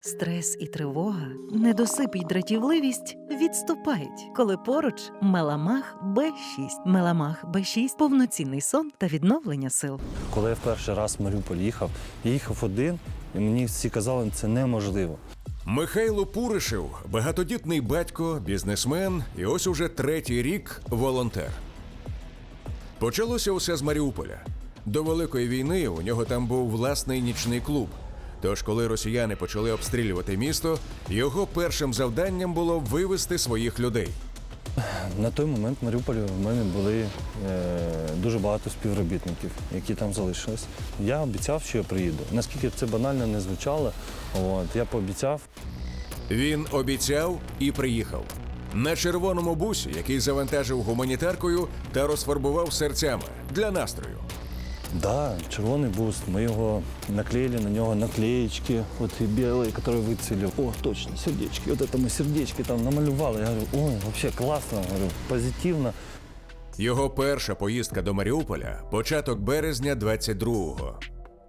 Стрес і тривога, недосип і дратівливість відступають, коли поруч Меламах Б6. Меламах Б6 – повноцінний сон та відновлення сил. Коли я в перший раз в Маріуполь їхав, я їхав один, і мені всі казали, це неможливо. Михайло Пуришев багатодітний батько, бізнесмен і ось уже третій рік волонтер. Почалося усе з Маріуполя. До Великої війни у нього там був власний нічний клуб. Тож, коли росіяни почали обстрілювати місто, його першим завданням було вивести своїх людей. На той момент в Маріуполі в мене були е, дуже багато співробітників, які там залишились. Я обіцяв, що я приїду. Наскільки це банально не звучало, от, я пообіцяв, Він обіцяв і приїхав. На червоному бусі, який завантажив гуманітаркою та розфарбував серцями для настрою. Да, червоний буст. Мы его наклеили на него наклеечки, вот и белые, которые выцвели. О, точно, сердечки. Вот это мы сердечки там намалювали. Я говорю, ой, вообще классно, говорю, позитивно. Його перша поїздка до Маріуполя початок березня 22-го.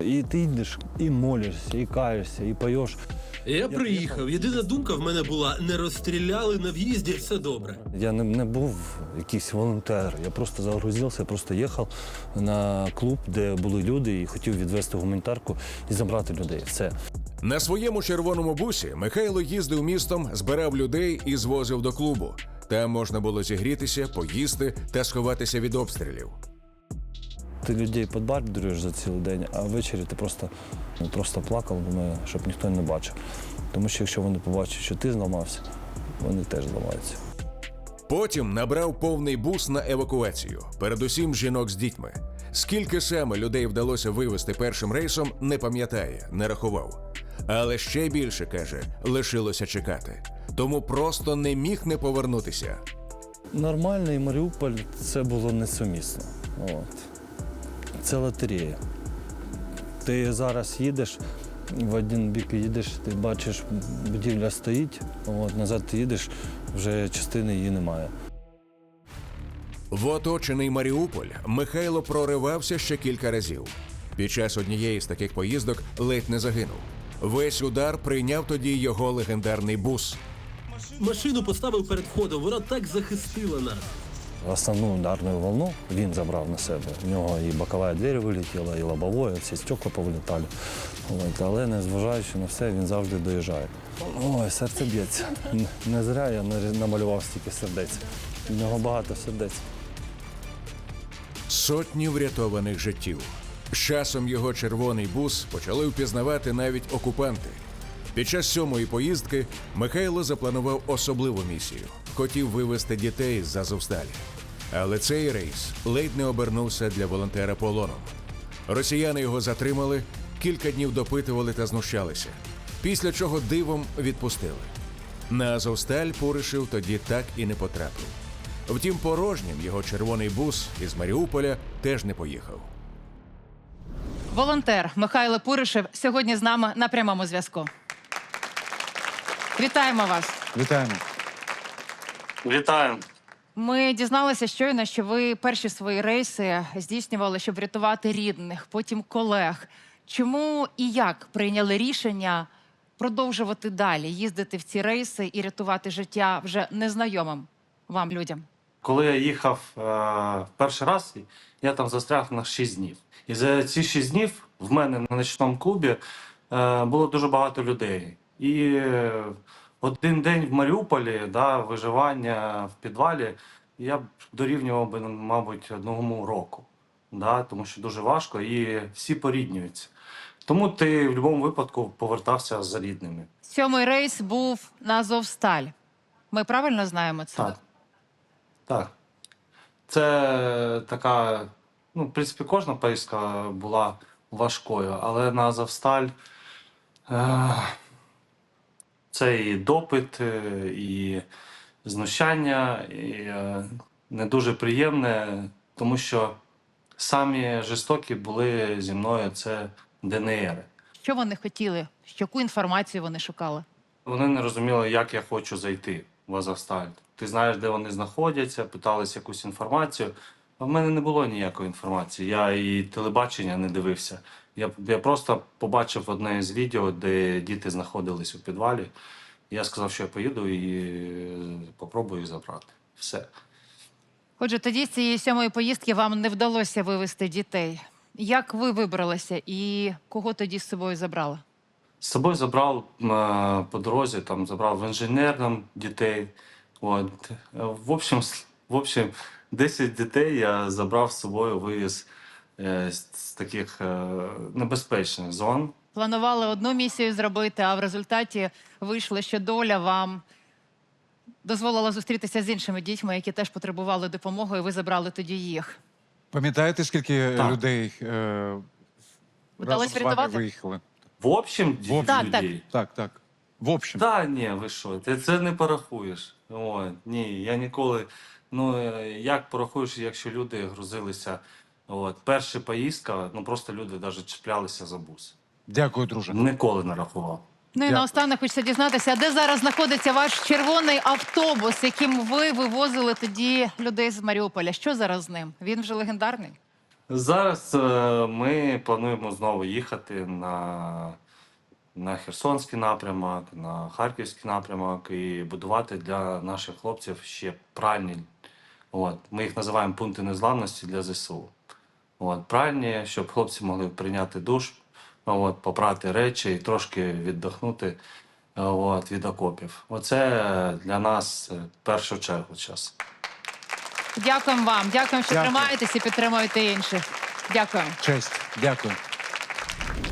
І ти йдеш, і молишся, і каєшся, і поєш. Я приїхав. Єдина думка в мене була: не розстріляли на в'їзді, все добре. Я не, не був якийсь волонтер. Я просто загрузився, просто їхав на клуб, де були люди, і хотів відвести гуманітарку і забрати людей. Все. На своєму червоному бусі Михайло їздив містом, збирав людей і звозив до клубу. Там можна було зігрітися, поїсти та сховатися від обстрілів. Ти людей подбадриваєш за цілий день, а ввечері ти просто, ну, просто плакав, думаю, щоб ніхто не бачив. Тому що якщо вони побачать, що ти зламався, вони теж зламаються. Потім набрав повний бус на евакуацію, передусім жінок з дітьми. Скільки саме людей вдалося вивезти першим рейсом, не пам'ятає, не рахував. Але ще більше каже, лишилося чекати. Тому просто не міг не повернутися. Нормальний Маріуполь це було несумісно. От. Це лотерея. Ти зараз їдеш, в один бік їдеш, ти бачиш, будівля стоїть, от, назад ти їдеш, вже частини її немає. В оточений Маріуполь Михайло проривався ще кілька разів. Під час однієї з таких поїздок ледь не загинув. Весь удар прийняв тоді його легендарний бус. Машину поставив перед входом, вона так захистила нас. Основну ударну волну він забрав на себе. У нього і бокова двері вилетіла, і лобовою, всі стекла повилітали. Але незважаючи на все, він завжди доїжджає. Ой, серце б'ється. Не зря я намалював стільки сердець. У нього багато сердець. Сотні врятованих життів. З часом його червоний бус почали впізнавати навіть окупанти. Під час сьомої поїздки Михайло запланував особливу місію. Хотів вивезти дітей з Азовсталі. Але цей рейс ледь не обернувся для волонтера полоном. Росіяни його затримали, кілька днів допитували та знущалися. Після чого дивом відпустили. На Азовсталь Пуришев тоді так і не потрапив. Втім, порожнім його червоний бус із Маріуполя теж не поїхав. Волонтер Михайло Пуришев сьогодні з нами на прямому зв'язку. Вітаємо вас. Вітаємо. Вітаю. Ми дізналися щойно, що ви перші свої рейси здійснювали, щоб врятувати рідних, потім колег. Чому і як прийняли рішення продовжувати далі їздити в ці рейси і рятувати життя вже незнайомим вам людям? Коли я їхав е, перший раз, я там застряг на 6 днів. І за ці 6 днів в мене на ночному клубі е, було дуже багато людей. І е, один день в Маріуполі, да, виживання в підвалі, я б дорівнював би, мабуть, одному року. Да, тому що дуже важко і всі поріднюються. Тому ти в будь-якому випадку повертався за рідними. Сьомий рейс був на Азовсталь. Ми правильно знаємо це? Так. Так. Це така, ну, в принципі, кожна поїздка була важкою, але на Азовсталь е, це і допит, е, і знущання, і е, не дуже приємне, тому що самі жорстокі були зі мною це ДНР. Що вони хотіли? Яку інформацію вони шукали? Вони не розуміли, як я хочу зайти в Азовсталь. Ти знаєш, де вони знаходяться, питались якусь інформацію. А в мене не було ніякої інформації. Я і телебачення не дивився, Я, я просто побачив одне з відео, де діти знаходились у підвалі. Я сказав, що я поїду і е, попробую їх забрати. Все. Отже, тоді з цієї сьомої поїздки вам не вдалося вивезти дітей. Як ви вибралися і кого тоді з собою забрали? З собою забрав е, по дорозі, там забрав в інженерному дітей. От. Е, В общем, в общем, 10 дітей я забрав з собою, вивіз е, з, з таких е, небезпечних зон. Планували одну місію зробити, а в результаті вийшло, що доля вам дозволила зустрітися з іншими дітьми, які теж потребували допомоги, і ви забрали тоді їх. Пам'ятаєте, скільки е, Так. людей е, разом з вами врятувати? виїхали? В общем, В общем. Так, так. людей. Так, так. В общем. Та ні, ви що, ти це не порахуєш. О, ні, я ніколи. Ну е, як порахуєш, якщо люди грузилися? От, перша поїздка, ну просто люди навіть чіплялися за бус. Дякую, друже. Ніколи не рахував. Ну і наостанок хочеться дізнатися, де зараз знаходиться ваш червоний автобус, яким ви вивозили тоді людей з Маріуполя. Що зараз з ним? Він вже легендарний. Зараз е, ми плануємо знову їхати на, на Херсонський напрямок, на Харківський напрямок і будувати для наших хлопців ще пральні. От, ми їх називаємо пункти незламності для ЗСУ. От, пральні, щоб хлопці могли прийняти душ, от, попрати речі і трошки віддохнути от, від окопів. Оце для нас е, в першу чергу час. Дякуємо вам. Дякуємо, що Дякую. тримаєтесь і підтримуєте інших. Дякую. Честь. Дякую.